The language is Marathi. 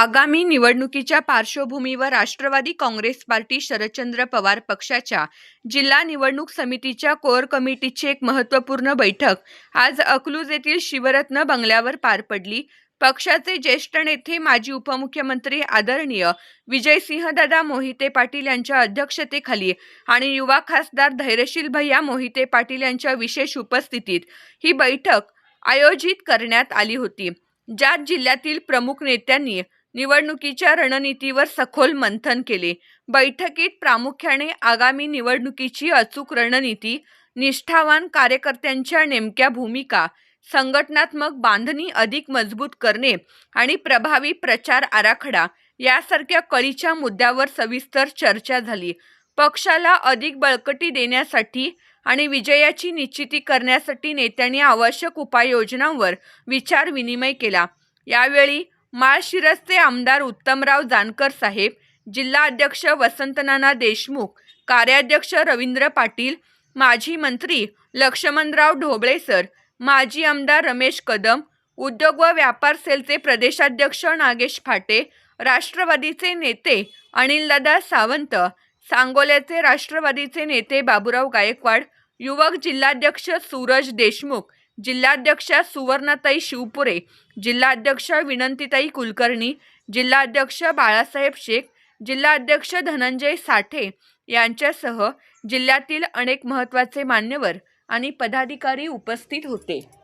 आगामी निवडणुकीच्या पार्श्वभूमीवर राष्ट्रवादी काँग्रेस पार्टी शरदचंद्र पवार पक्षाच्या जिल्हा निवडणूक समितीच्या कोअर कमिटीची एक महत्त्वपूर्ण बैठक आज अकलूज येथील शिवरत्न बंगल्यावर पार पडली. पक्षाचे ज्येष्ठ नेते माजी उपमुख्यमंत्री आदरणीय विजयसिंहदादा मोहिते पाटील यांच्या अध्यक्षतेखाली आणि युवा खासदार धैर्यशील भैया मोहिते पाटील यांच्या विशेष उपस्थितीत ही बैठक आयोजित करण्यात आली होती. ज्यात जिल्ह्यातील प्रमुख नेत्यांनी निवडणुकीच्या रणनीतीवर सखोल मंथन केले. बैठकीत प्रामुख्याने आगामी निवडणुकीची अचूक रणनीती निष्ठावान कार्यकर्त्यांच्या नेमक्या भूमिका संघटनात्मक बांधणी अधिक मजबूत करणे आणि प्रभावी प्रचार आराखडा यासारख्या कळीच्या मुद्द्यावर सविस्तर चर्चा झाली. पक्षाला अधिक बळकटी देण्यासाठी आणि विजयाची निश्चिती करण्यासाठी नेत्यांनी आवश्यक उपाययोजनांवर विचार विनिमय केला. यावेळी माळशिरसचे आमदार उत्तमराव जानकर साहेब जिल्हा अध्यक्ष वसंतनाना देशमुख कार्याध्यक्ष रवींद्र पाटील माजी मंत्री लक्ष्मणराव ढोबळे सर माजी आमदार रमेश कदम उद्योग व व्यापार सेलचे प्रदेशाध्यक्ष नागेश फाटे राष्ट्रवादीचे नेते अनिलदादा सावंत सांगोल्याचे राष्ट्रवादीचे नेते बाबूराव गायकवाड युवक जिल्हाध्यक्ष सूरज देशमुख जिल्हाध्यक्षा सुवर्णाताई शिवपुरे जिल्हाध्यक्ष विनंतीताई कुलकर्णी जिल्हाध्यक्ष बाळासाहेब शेख जिल्हाध्यक्ष धनंजय साठे यांच्यासह जिल्ह्यातील अनेक महत्त्वाचे मान्यवर आणि पदाधिकारी उपस्थित होते.